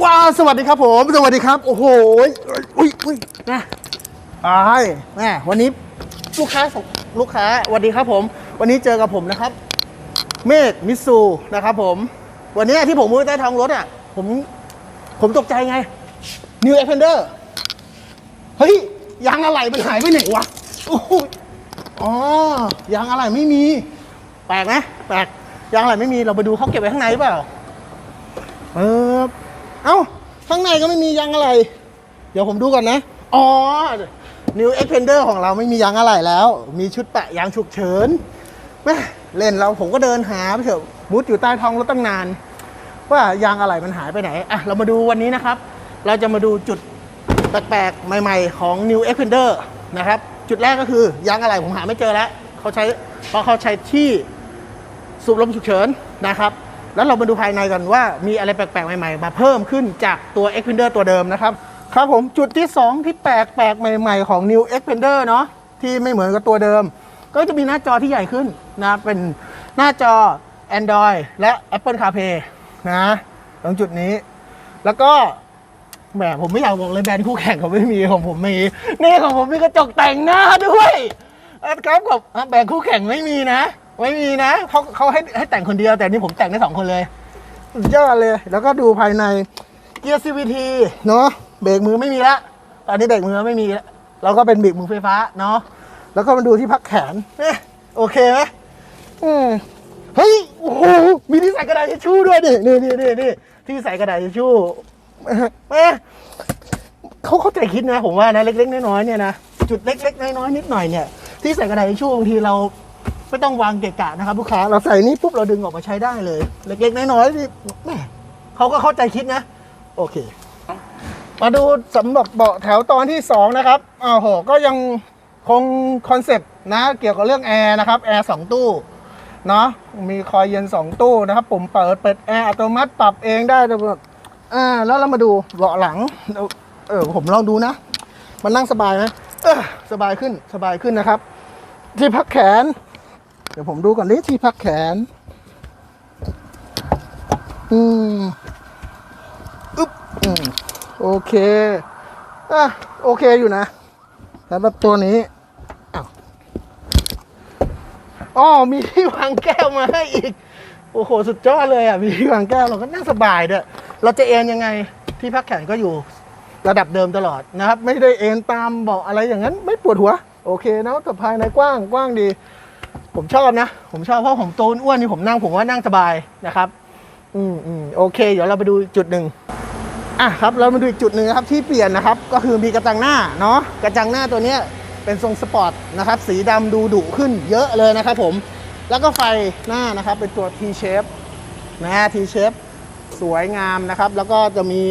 สวัสดีครับผม สวัสดีครับ โอ้โหอุ้ยอุ้ยนะอายแม่วันนี้ลูกค้าส่งลูกค้าสวัสดีครับผม วันนี้เจอกับผมนะครับ เมฆมิตซูนะครับผม วันนี้ที่ผมมือใต้ท้องรถอะ ผม ผมตกใจไง New Expander เฮ้ยยางอะไรมันหายไปไหนวะโอ้โหอ๋อยางอะไรไม่มี แปลกไหมแปลกยางอะไรไม่มีเราไปดูเขาเก็บไว้ข้างในหรือเปล่าเออ เอ้า ข้างในก็ไม่มียางอะไร เดี๋ยวผมดูก่อนนะ อ๋อ New Expander ของเราไม่มียางอะไรแล้ว มีชุดแปะยางฉุกเฉินแม่เล่นเราผมก็เดินหาไปเถอะมุดอยู่ใต้ท้องรถตั้งนาน ว่ายางอะไรมันหายไปไหน อะ เรามาดูวันนี้นะครับ เราจะมาดูจุดแปลกๆ ใหม่ๆ ของ New Expander นะครับ จุดแรกก็คือยางอะไรผมหาไม่เจอแล้วเขาใช้เพราะเขาใช้ที่สูบลมฉุกเฉินนะครับ แล้วเรามาดูภายในกันว่ามีอะไรแปลกๆ ใหม่ๆ มาเพิ่มขึ้นจากตัว Xpander ตัวเดิมนะครับ ครับผมจุดที่ 2 ที่แปลกๆ ใหม่ๆ ของ New Xpander เนาะที่ไม่เหมือนกับตัวเดิม ก็จะมีหน้าจอที่ใหญ่ขึ้นนะเป็นหน้าจอ Android และ Apple CarPlay นะตรงจุดนี้ แล้วก็แหมผมไม่อยากบอกเลยแบรนด์คู่แข่งเขาไม่มีของผมมีนี่ของผมมีกระจกแต่งหน้าด้วยครับกับแบรนด์คู่แข่งไม่มีนะ ไม่มีนะเขาเขาให้ให้แต่งคนเดียวแต่นี่ผมแต่งได้สองคนเลยสุดยอดเลย แล้วก็ดูภายในเกียร์ CVT เนาะเบรกมือไม่มีละตอนนี้เบรกมือไม่มีละเราก็เป็นเบรกมือไฟฟ้าเนาะแล้วก็มาดูที่พักแขนเอ๊ะโอเคไหมอืมเฮ้ยโอ้โหมีที่ใส่กระดาษทิชชู่ด้วยนี่นี่นี่นี่นี่ที่ใส่กระดาษทิชชู่แม่เขาเข้าใจคิดนะ ผมว่านะเล็กๆน้อยๆเนี่ยนะจุดเล็กๆน้อยๆนิดหน่อยเนี่ยที่ใส่กระดาษทิชชู่บางทีเรา ไม่ต้องวางเกะกะนะครับ ลูกค้าเราใส่นี่ปุ๊บเราดึงออกมาใช้ได้เลย เล็ก ๆ น้อยๆที่แม่เขาก็เข้าใจคิดนะ โอเค มาดูสำหรับเบาะแถวตอนที่สองนะครับอ้าวโหก็ยังคงคอนเซปต์นะเกี่ยวกับเรื่องแอร์นะครับแอร์สองตู้เนาะมีคอยเย็น 2 ตู้นะครับปุ่มเปิดเปิดแอร์อัตโนมัติปรับเองได้แต่แบบอ่าแล้วเรามาดูเบาะหลัง เออผมลองดูนะ มันนั่งสบายไหมสบายขึ้นสบายขึ้นนะครับ ที่พักแขน ดี๋ยวผมดูก่อนนี้ที่พักแขน อืมอึ๊บอืมโอเคอะโอเคอยู่นะสำหรับตัวนี้อ๋อมีที่วางแก้วมาให้อีก โอ้โห สุดยอดเลยอะ มีที่วางแก้วเราก็นั่งสบายด้วย เราจะเอนยังไง ที่พักแขนก็อยู่ระดับเดิมตลอดนะครับ ไม่ได้เอนตามเบาะอะไรอย่างนั้น ไม่ปวดหัว โอเคนะแต่ภายในกว้างกว้างดี ผมชอบนะ ผมชอบเพราะผมโตนอ้วนนี่ผมนั่งผมว่านั่งสบายนะครับ อืมอืมโอเค เดี๋ยวเราไปดูจุดหนึ่งอะครับ เรามาดูอีกจุดหนึ่งครับที่เปลี่ยนนะครับ ก็คือมีกระจังหน้าเนาะกระจังหน้าตัวเนี้ยเป็นทรงสปอร์ตนะครับ สีดำดูดุขึ้นเยอะเลยนะครับผมแล้วก็ไฟหน้านะครับเป็นตัว T shape นะ T shape สวยงามนะครับ แล้วก็จะมี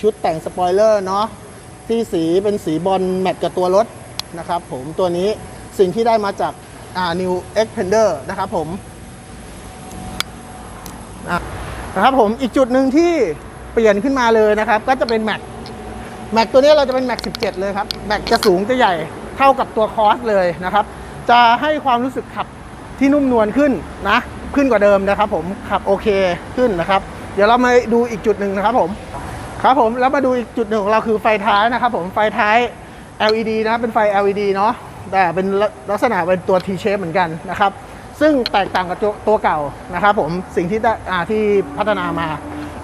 ชุดแต่งสปอยเลอร์เนาะที่สีเป็นสีบอลแมทกับตัวรถนะครับผมตัวนี้สิ่งที่ได้มาจาก New Xpander นะครับผมนะครับผมอีกจุดหนึ่งที่เปลี่ยนขึ้นมาเลยนะครับ ก็จะเป็นแม็กแม็กตัวนี้เราจะเป็นแม็ก17 เลยครับแม็กจะสูงจะใหญ่เท่ากับตัวคอสเลยนะครับ จะให้ความรู้สึกขับที่นุ่มนวลขึ้นนะ ขึ้นกว่าเดิมนะครับ ผมขับโอเคขึ้นนะครับ เดี๋ยวเรามาดูอีกจุดหนึ่งนะครับผมครับผมแล้วมาดูอีกจุดหนึ่งของเราคือไฟท้ายนะครับ ผมไฟท้าย LED นะครับเป็นไฟ LED เนาะ แต่เป็นลักษณะเป็นตัว T shape เหมือนกันนะครับ ซึ่งแตกต่างกับตัวเก่านะครับผมสิ่งที่ได้อ่าที่พัฒนามา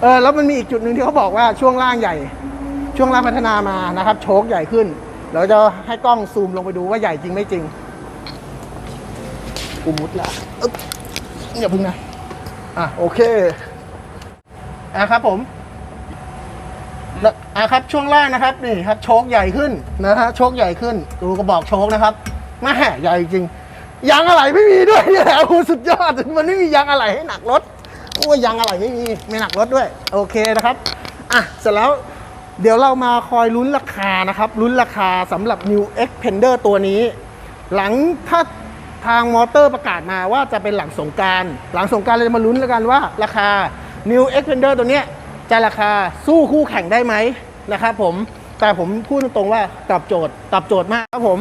เออแล้วมันมีอีกจุดหนึ่งที่เขาบอกว่าช่วงล่างใหญ่ ช่วงล่างพัฒนามานะครับ โชคใหญ่ขึ้นเราจะให้กล้องซูมลงไปดูว่าใหญ่จริงไม่จริงกูมุดละอึ๊บอย่าพึ่งนะอะโอเคอะครับผม แล้วอะครับช่วงล่างนะครับนี่ครับโชคใหญ่ขึ้นนะฮะโชคใหญ่ขึ้นดูกระบอกโชคนะครับแม่ใหญ่จริงยางอะไรไม่มีด้วยเนี่ยโอ้สุดยอดมันไม่มียางอะไรให้หนักรถโอ้ยยางอะไรไม่มีไม่หนักรถด้วย โอเคนะครับอะเสร็จแล้วเดี๋ยวเรามาคอยลุ้นราคานะครับลุ้นราคาสำหรับ New Xpander ตัวนี้ หลังถ้าทางมอเตอร์ประกาศมาว่าจะเป็นหลังสงการ หลังสงการเราจะมาลุ้นแล้วกันว่าราคา New Xpander ตัวเนี้ย จะราคาสู้คู่แข่งได้ไหมนะครับผมแต่ผมพูดตรงๆว่าตอบโจทย์ตอบโจทย์มากครับผม